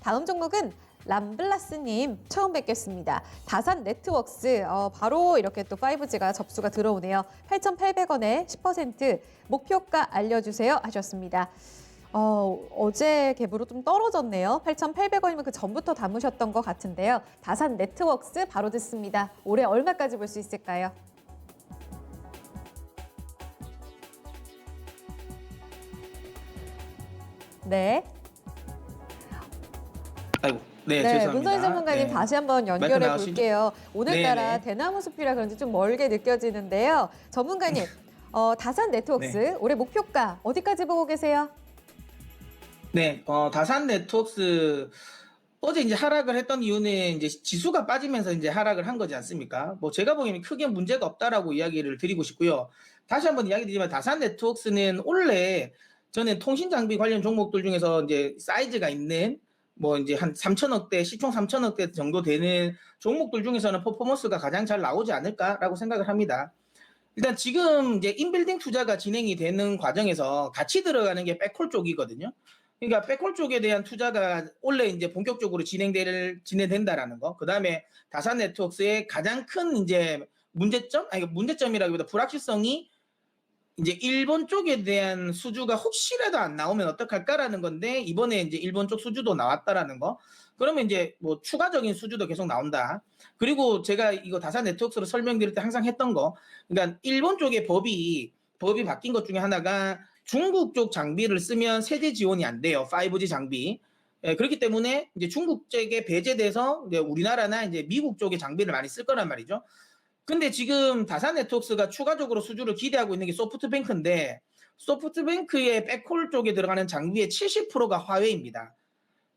다음 종목은 람블라스님 처음 뵙겠습니다. 다산 네트워크스 어, 바로 이렇게 또 5G가 접수가 들어오네요. 8,800원에 10% 목표가 알려주세요 하셨습니다. 어, 어제 갭으로 좀 떨어졌네요. 8,800원이면 그 전부터 담으셨던 것 같은데요. 다산 네트워크스 바로 듣습니다. 올해 얼마까지 볼 수 있을까요? 네. 아이고, 네, 네, 죄송합니다. 문선희 전문가님 네. 다시 한번 연결해 나가시죠? 볼게요. 오늘따라 네 네. 대나무 숲이라 그런지 좀 멀게 느껴지는데요. 전문가님, 어, 다산 네트워크스 네. 올해 목표가 어디까지 보고 계세요? 네, 어, 다산 네트워크스 어제 이제 하락을 했던 이유는 이제 지수가 빠지면서 이제 하락을 한 거지 않습니까? 뭐 제가 보기에는 크게 문제가 없다라고 이야기를 드리고 싶고요. 다시 한번 이야기 드리지만 다산 네트워크스는 원래 저는 통신 장비 관련 종목들 중에서 이제 사이즈가 있는 뭐 이제 한 3천억대, 시총 3천억대 정도 되는 종목들 중에서는 퍼포먼스가 가장 잘 나오지 않을까라고 생각을 합니다. 일단 지금 이제 인빌딩 투자가 진행이 되는 과정에서 같이 들어가는 게 백홀 쪽이거든요. 그러니까 백홀 쪽에 대한 투자가 원래 이제 본격적으로 진행될 진행된다라는 거. 그다음에 다산 네트워크스의 가장 큰 이제 문제점, 아니 문제점이라기보다 불확실성이 이제 일본 쪽에 대한 수주가 혹시라도 안 나오면 어떡할까라는 건데 이번에 이제 일본 쪽 수주도 나왔다라는 거. 그러면 이제 뭐 추가적인 수주도 계속 나온다. 그리고 제가 이거 다산 네트워크로 설명드릴 때 항상 했던 거. 그러니까 일본 쪽의 법이 법이 바뀐 것 중에 하나가 중국 쪽 장비를 쓰면 세제 지원이 안 돼요. 5G 장비. 예, 그렇기 때문에 이제 중국 쪽에 배제돼서 이제 우리나라나 이제 미국 쪽의 장비를 많이 쓸 거란 말이죠. 근데 지금 다산 네트워크스가 추가적으로 수주를 기대하고 있는 게 소프트뱅크인데 소프트뱅크의 백홀 쪽에 들어가는 장비의 70%가 화웨이입니다.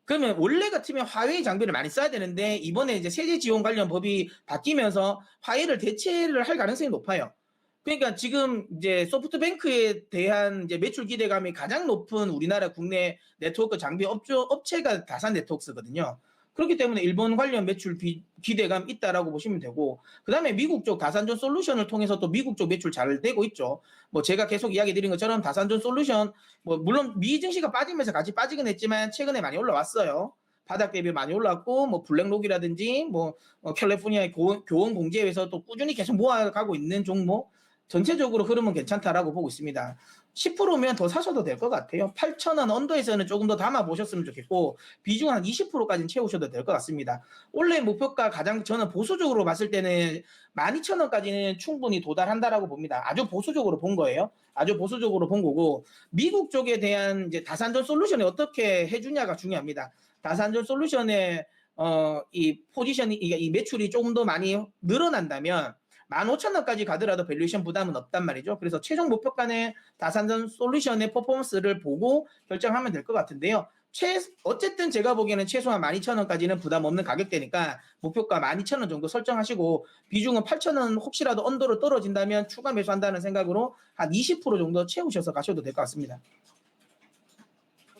그러면 원래 같으면 화웨이 장비를 많이 써야 되는데 이번에 이제 세제 지원 관련 법이 바뀌면서 화웨이를 대체를 할 가능성이 높아요. 그러니까 지금 이제 소프트뱅크에 대한 이제 매출 기대감이 가장 높은 우리나라 국내 네트워크 장비 업조, 업체가 다산 네트워크스거든요. 그렇기 때문에 일본 관련 매출 비- 기대감 있다라고 보시면 되고 그다음에 미국 쪽 다산존 솔루션을 통해서 또 미국 쪽 매출 잘 되고 있죠. 뭐 제가 계속 이야기 드린 것처럼 다산존 솔루션 뭐 물론 미 증시가 빠지면서 같이 빠지긴 했지만 최근에 많이 올라왔어요. 바닥 대비 많이 올랐고 뭐 블랙록이라든지 뭐 어, 캘리포니아의 고- 교원 공제에서 또 꾸준히 계속 모아가고 있는 종목 전체적으로 흐름은 괜찮다라고 보고 있습니다. 10%면 더 사셔도 될 것 같아요. 8,000원 언더에서는 조금 더 담아 보셨으면 좋겠고 비중 한 20%까지는 채우셔도 될 것 같습니다. 원래 목표가 가장 저는 보수적으로 봤을 때는 12,000원까지는 충분히 도달한다라고 봅니다. 아주 보수적으로 본 거예요. 아주 보수적으로 본 거고 미국 쪽에 대한 이제 다산전 솔루션이 어떻게 해주냐가 중요합니다. 다산전 솔루션의 어, 이 포지션이 이, 이 매출이 조금 더 많이 늘어난다면 15,000원까지 가더라도 밸류에이션 부담은 없단 말이죠. 그래서 최종 목표가는 다산전 솔루션의 퍼포먼스를 보고 결정하면 될 것 같은데요. 최, 어쨌든 제가 보기에는 최소한 12,000원까지는 부담 없는 가격대니까 목표가 12,000원 정도 설정하시고 비중은 8,000원 혹시라도 언더로 떨어진다면 추가 매수한다는 생각으로 한 20% 정도 채우셔서 가셔도 될 것 같습니다.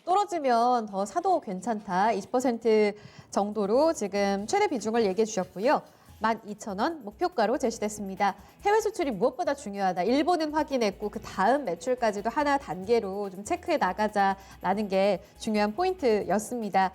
떨어지면 더 사도 괜찮다. 20% 정도로 지금 최대 비중을 얘기해 주셨고요. 12,000원 목표가로 제시됐습니다. 해외 수출이 무엇보다 중요하다. 일본은 확인했고 그 다음 매출까지도 하나 단계로 좀 체크해 나가자라는 게 중요한 포인트였습니다.